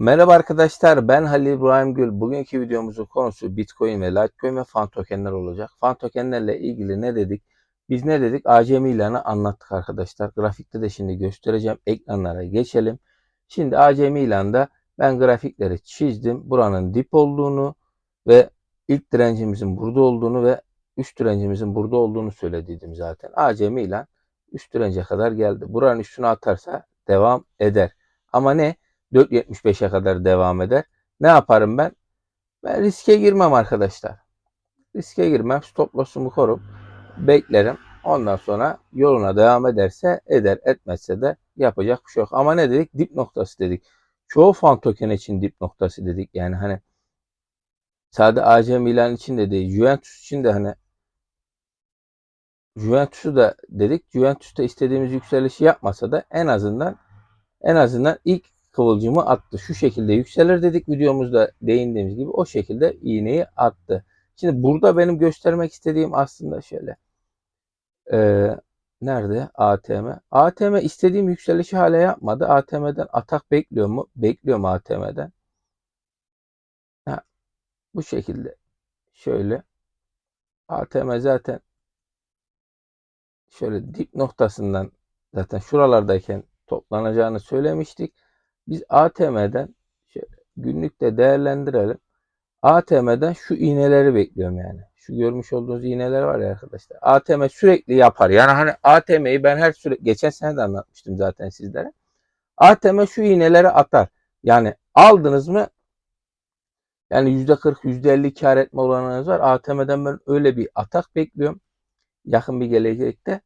Merhaba arkadaşlar ben Halil İbrahim Gül. Bugünkü videomuzun konusu Bitcoin ve Litecoin ve fan tokenler olacak. Fan tokenlerle ilgili ne dedik? Biz ne dedik? Acemi ilanı anlattık arkadaşlar. Grafikte de şimdi göstereceğim. Ekranlara geçelim. Şimdi acemi ilanda ben grafikleri çizdim. Buranın dip olduğunu ve ilk direncimizin burada olduğunu ve üst direncimizin burada olduğunu söylediydim zaten. Acemi ilan üst dirence kadar geldi. Buranın üstüne atarsa devam eder. Ama ne? 4.75'e kadar devam eder. Ne yaparım ben? Ben riske girmem arkadaşlar. Riske girmem. Stop loss'umu korup beklerim. Ondan sonra yoluna devam ederse eder. Etmezse de yapacak bir şey yok. Ama ne dedik? Dip noktası dedik. Çoğu fan token için dip noktası dedik. Yani hani sadece AC Milan için de değil. Juventus için de hani Juventus'u da dedik. Juventus da istediğimiz yükselişi yapmasa da en azından en azından ilk kıvılcımı attı. Şu şekilde yükselir dedik videomuzda değindiğimiz gibi o şekilde iğneyi attı. Şimdi burada benim göstermek istediğim aslında şöyle. Ee, nerede? ATM. ATM istediğim yükselişi hala yapmadı. ATM'den atak bekliyor mu? Bekliyorum ATM'den. Ha, bu şekilde. Şöyle. ATM zaten şöyle dip noktasından zaten şuralardayken toplanacağını söylemiştik. Biz ATM'den şöyle günlükte değerlendirelim. ATM'den şu iğneleri bekliyorum yani. Şu görmüş olduğunuz iğneler var ya arkadaşlar. ATM sürekli yapar. Yani hani ATM'yi ben her süre geçen sene de anlatmıştım zaten sizlere. ATM şu iğneleri atar. Yani aldınız mı yani %40 %50 kar etme olanınız var. ATM'den ben öyle bir atak bekliyorum. Yakın bir gelecekte.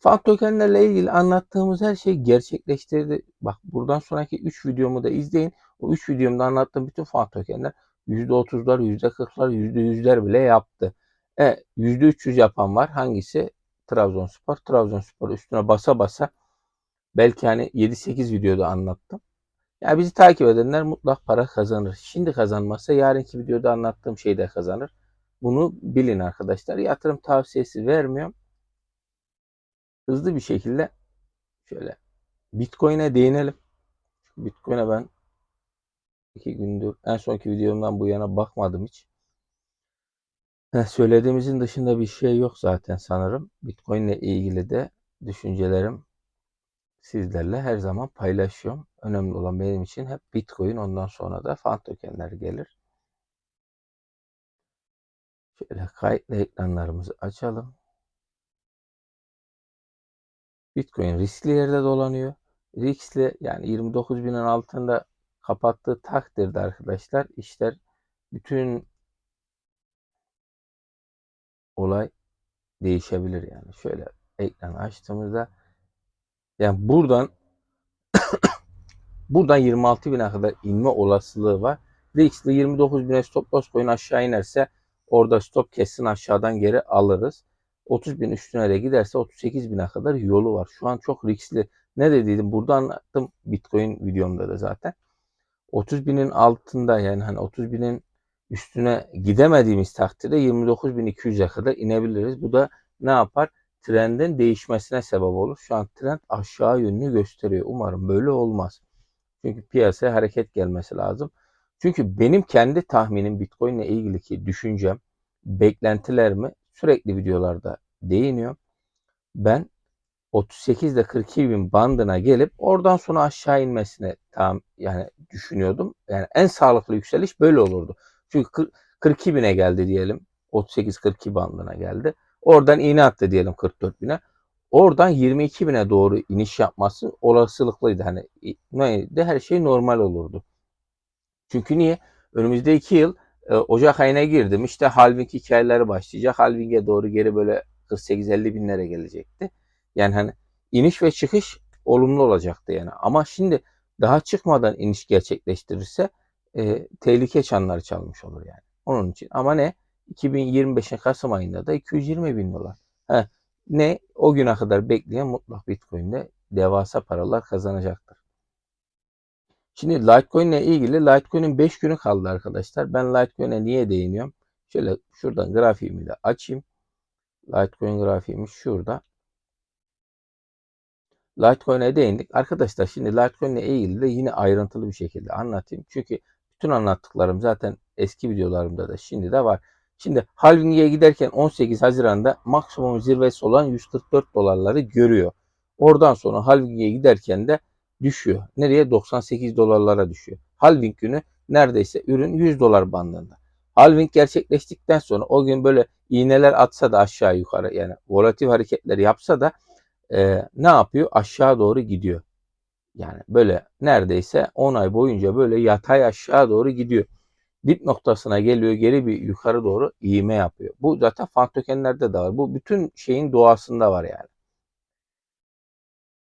Fan tokenlerle ilgili anlattığımız her şey gerçekleştirdi. Bak buradan sonraki 3 videomu da izleyin. O 3 videomda anlattığım bütün fan tokenler %30'lar, %40'lar, %100'ler bile yaptı. E, %300 yapan var. Hangisi? Trabzonspor. Trabzonspor üstüne basa basa belki hani 7-8 videoda anlattım. Ya yani bizi takip edenler mutlak para kazanır. Şimdi kazanmazsa yarınki videoda anlattığım şeyde kazanır. Bunu bilin arkadaşlar. Yatırım tavsiyesi vermiyorum hızlı bir şekilde şöyle Bitcoin'e değinelim. Bitcoin'e ben iki gündür en sonki videomdan bu yana bakmadım hiç. Heh, söylediğimizin dışında bir şey yok zaten sanırım. Bitcoin ile ilgili de düşüncelerim sizlerle her zaman paylaşıyorum. Önemli olan benim için hep Bitcoin ondan sonra da fan tokenler gelir. Şöyle kayıtlı ekranlarımızı açalım. Bitcoin riskli yerde dolanıyor. Riskli yani 29 binin altında kapattığı takdirde arkadaşlar işler bütün olay değişebilir yani. Şöyle ekranı açtığımızda yani buradan buradan 26 bine kadar inme olasılığı var. Riskli 29 bine stop loss coin aşağı inerse orada stop kesin aşağıdan geri alırız. 30 bin üstüne de giderse 38 bine kadar yolu var. Şu an çok riskli. Ne dediydim? Burada anlattım Bitcoin videomda da zaten. 30 binin altında yani hani 30 binin üstüne gidemediğimiz takdirde 29.200'e kadar inebiliriz. Bu da ne yapar? Trendin değişmesine sebep olur. Şu an trend aşağı yönünü gösteriyor. Umarım böyle olmaz. Çünkü piyasaya hareket gelmesi lazım. Çünkü benim kendi tahminim Bitcoin ile ilgili ki düşüncem, beklentilerimi sürekli videolarda değiniyor. Ben 38 ile 42 bin bandına gelip oradan sonra aşağı inmesine tam yani düşünüyordum. Yani en sağlıklı yükseliş böyle olurdu. Çünkü 42 bine geldi diyelim. 38-42 bandına geldi. Oradan iğne attı diyelim 44 bine. Oradan 22 bine doğru iniş yapması olasılıklıydı. Hani neydi? Her şey normal olurdu. Çünkü niye? Önümüzde 2 yıl Ocak ayına girdim. İşte halving hikayeleri başlayacak. Halving'e doğru geri böyle 48-50 binlere gelecekti. Yani hani iniş ve çıkış olumlu olacaktı yani. Ama şimdi daha çıkmadan iniş gerçekleştirirse e, tehlike çanları çalmış olur yani. Onun için ama ne? 2025'in Kasım ayında da 220 bin dolar. He, ne? O güne kadar bekleyen mutlak Bitcoin'de devasa paralar kazanacaktır. Şimdi Litecoin ile ilgili Litecoin'in 5 günü kaldı arkadaşlar. Ben Litecoin'e niye değiniyorum? Şöyle şuradan grafiğimi de açayım. Litecoin grafiğimiz şurada. Litecoin'e değindik. Arkadaşlar şimdi Litecoin ile ilgili de yine ayrıntılı bir şekilde anlatayım. Çünkü bütün anlattıklarım zaten eski videolarımda da şimdi de var. Şimdi halving'e giderken 18 Haziran'da maksimum zirvesi olan 144 dolarları görüyor. Oradan sonra halving'e giderken de düşüyor. Nereye? 98 dolarlara düşüyor. Halving günü neredeyse ürün 100 dolar bandında. Halving gerçekleştikten sonra o gün böyle iğneler atsa da aşağı yukarı yani volatil hareketler yapsa da e, ne yapıyor? Aşağı doğru gidiyor. Yani böyle neredeyse 10 ay boyunca böyle yatay aşağı doğru gidiyor. Dip noktasına geliyor geri bir yukarı doğru iğme yapıyor. Bu zaten fan tokenlerde de var. Bu bütün şeyin doğasında var yani.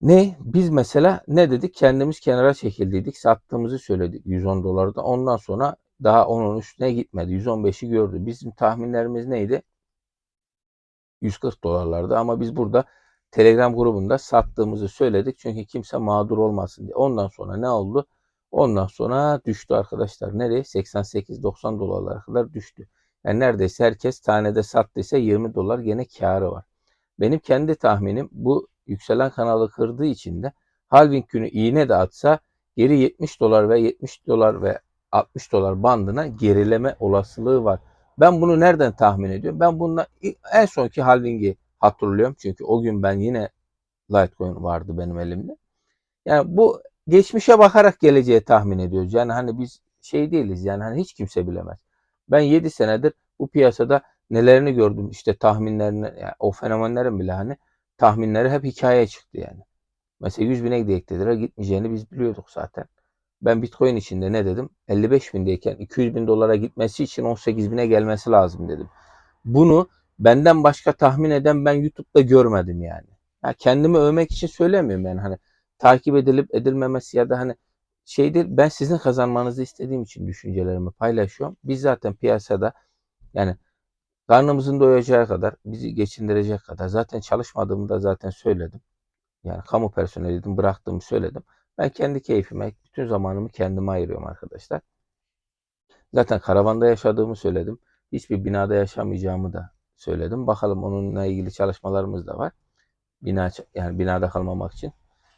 Ne? Biz mesela ne dedik? Kendimiz kenara çekildiydik. Sattığımızı söyledik 110 dolarda. Ondan sonra daha onun üstüne gitmedi. 115'i gördü. Bizim tahminlerimiz neydi? 140 dolarlarda ama biz burada Telegram grubunda sattığımızı söyledik. Çünkü kimse mağdur olmasın diye. Ondan sonra ne oldu? Ondan sonra düştü arkadaşlar. Nereye? 88-90 dolarlara kadar düştü. Yani neredeyse herkes tanede sattıysa 20 dolar gene karı var. Benim kendi tahminim bu yükselen kanalı kırdığı için de halving günü iğne de atsa geri 70 dolar ve 70 dolar ve 60 dolar bandına gerileme olasılığı var. Ben bunu nereden tahmin ediyorum? Ben bununla en sonki halvingi hatırlıyorum. Çünkü o gün ben yine Litecoin vardı benim elimde. Yani bu geçmişe bakarak geleceği tahmin ediyoruz. Yani hani biz şey değiliz yani hani hiç kimse bilemez. Ben 7 senedir bu piyasada nelerini gördüm işte tahminlerini yani o fenomenlerin bile hani tahminleri hep hikaye çıktı yani. Mesela 100 bine dediler gitmeyeceğini biz biliyorduk zaten. Ben Bitcoin içinde ne dedim? 55 bindeyken 200 bin dolara gitmesi için 18 bine gelmesi lazım dedim. Bunu benden başka tahmin eden ben YouTube'da görmedim yani. Ya kendimi övmek için söylemiyorum yani hani takip edilip edilmemesi ya da hani şey değil ben sizin kazanmanızı istediğim için düşüncelerimi paylaşıyorum. Biz zaten piyasada yani karnımızın doyacağı kadar bizi geçindirecek kadar zaten çalışmadığımı da zaten söyledim. Yani kamu personeliydim bıraktığımı söyledim. Ben kendi keyfime bütün zamanımı kendime ayırıyorum arkadaşlar. Zaten karavanda yaşadığımı söyledim. Hiçbir binada yaşamayacağımı da söyledim. Bakalım onunla ilgili çalışmalarımız da var. Bina yani binada kalmamak için.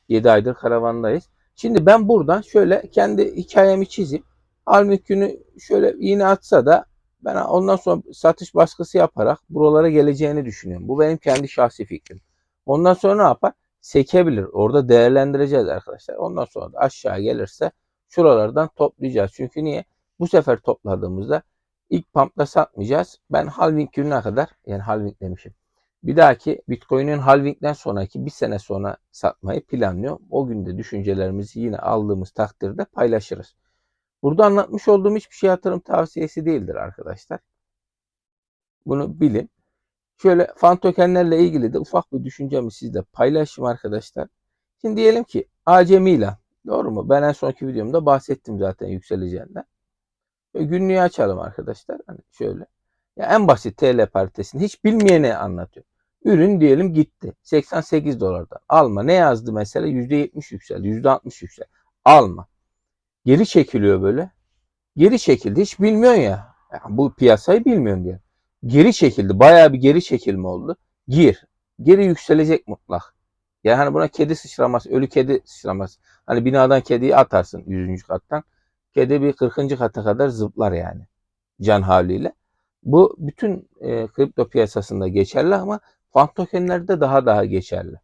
7 aydır karavandayız. Şimdi ben buradan şöyle kendi hikayemi çizip Halmik günü şöyle iğne atsa da ben ondan sonra satış baskısı yaparak buralara geleceğini düşünüyorum. Bu benim kendi şahsi fikrim. Ondan sonra ne yapar? Sekebilir. Orada değerlendireceğiz arkadaşlar. Ondan sonra da aşağı gelirse şuralardan toplayacağız. Çünkü niye? Bu sefer topladığımızda ilk pumpta satmayacağız. Ben halving gününe kadar yani halving demişim. Bir dahaki Bitcoin'in halvingden sonraki bir sene sonra satmayı planlıyorum. O günde düşüncelerimizi yine aldığımız takdirde paylaşırız. Burada anlatmış olduğum hiçbir şey yatırım tavsiyesi değildir arkadaşlar. Bunu bilin. Şöyle fan tokenlerle ilgili de ufak bir düşüncemi sizle paylaşayım arkadaşlar. Şimdi diyelim ki acemiyle doğru mu? Ben en sonki videomda bahsettim zaten yükseleceğinden. Ve günlüğü açalım arkadaşlar. Hani şöyle. Ya en basit TL paritesini hiç bilmeyene anlatıyor. Ürün diyelim gitti. 88 dolardan. Alma. Ne yazdı mesela? %70 yükseldi. %60 yükseldi. Alma. Geri çekiliyor böyle. Geri çekildi. Hiç bilmiyorsun ya. Yani bu piyasayı bilmiyorsun diye. Geri çekildi. Bayağı bir geri çekilme oldu. Gir. Geri yükselecek mutlak. Yani hani buna kedi sıçraması, ölü kedi sıçraması. Hani binadan kediyi atarsın 100. kattan. Kedi bir 40. kata kadar zıplar yani. Can haliyle. Bu bütün e, kripto piyasasında geçerli ama fund tokenlerde daha daha geçerli.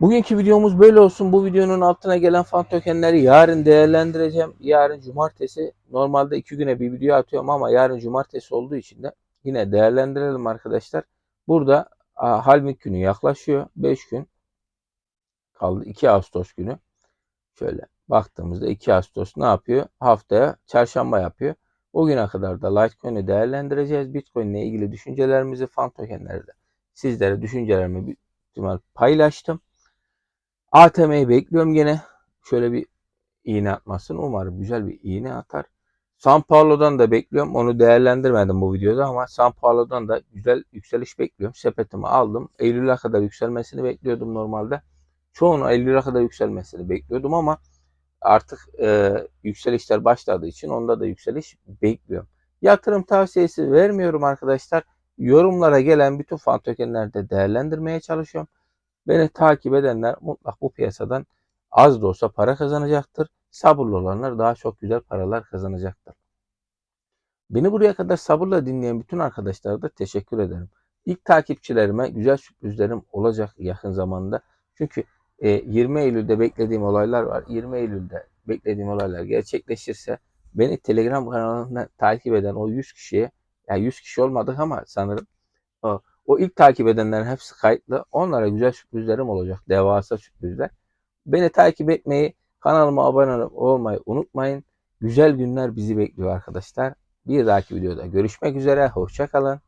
Bugünkü videomuz böyle olsun. Bu videonun altına gelen fan tokenleri yarın değerlendireceğim. Yarın cumartesi. Normalde iki güne bir video atıyorum ama yarın cumartesi olduğu için de yine değerlendirelim arkadaşlar. Burada halving günü yaklaşıyor. 5 gün kaldı. 2 Ağustos günü. Şöyle baktığımızda 2 Ağustos ne yapıyor? Haftaya çarşamba yapıyor. O güne kadar da Litecoin'i değerlendireceğiz. Bitcoin ile ilgili düşüncelerimizi, fan tokenleri de sizlere düşüncelerimi paylaştım. ATM'yi bekliyorum gene. Şöyle bir iğne atmasını umarım güzel bir iğne atar. San Paulo'dan da bekliyorum. Onu değerlendirmedim bu videoda ama San Paulo'dan da güzel yükseliş bekliyorum. Sepetimi aldım. Eylül'e kadar yükselmesini bekliyordum normalde. Çoğunu Eylül'e kadar yükselmesini bekliyordum ama artık e, yükselişler başladığı için onda da yükseliş bekliyorum. Yatırım tavsiyesi vermiyorum arkadaşlar. Yorumlara gelen bütün fan tokenlerde değerlendirmeye çalışıyorum. Beni takip edenler mutlak bu piyasadan az da olsa para kazanacaktır. Sabırlı olanlar daha çok güzel paralar kazanacaktır. Beni buraya kadar sabırla dinleyen bütün arkadaşlara da teşekkür ederim. İlk takipçilerime güzel sürprizlerim olacak yakın zamanda. Çünkü e, 20 Eylül'de beklediğim olaylar var. 20 Eylül'de beklediğim olaylar gerçekleşirse beni Telegram kanalından takip eden o 100 kişiye, yani 100 kişi olmadık ama sanırım o, o ilk takip edenlerin hepsi kayıtlı. Onlara güzel sürprizlerim olacak. Devasa sürprizler. Beni takip etmeyi, kanalıma abone olmayı unutmayın. Güzel günler bizi bekliyor arkadaşlar. Bir dahaki videoda görüşmek üzere. Hoşçakalın.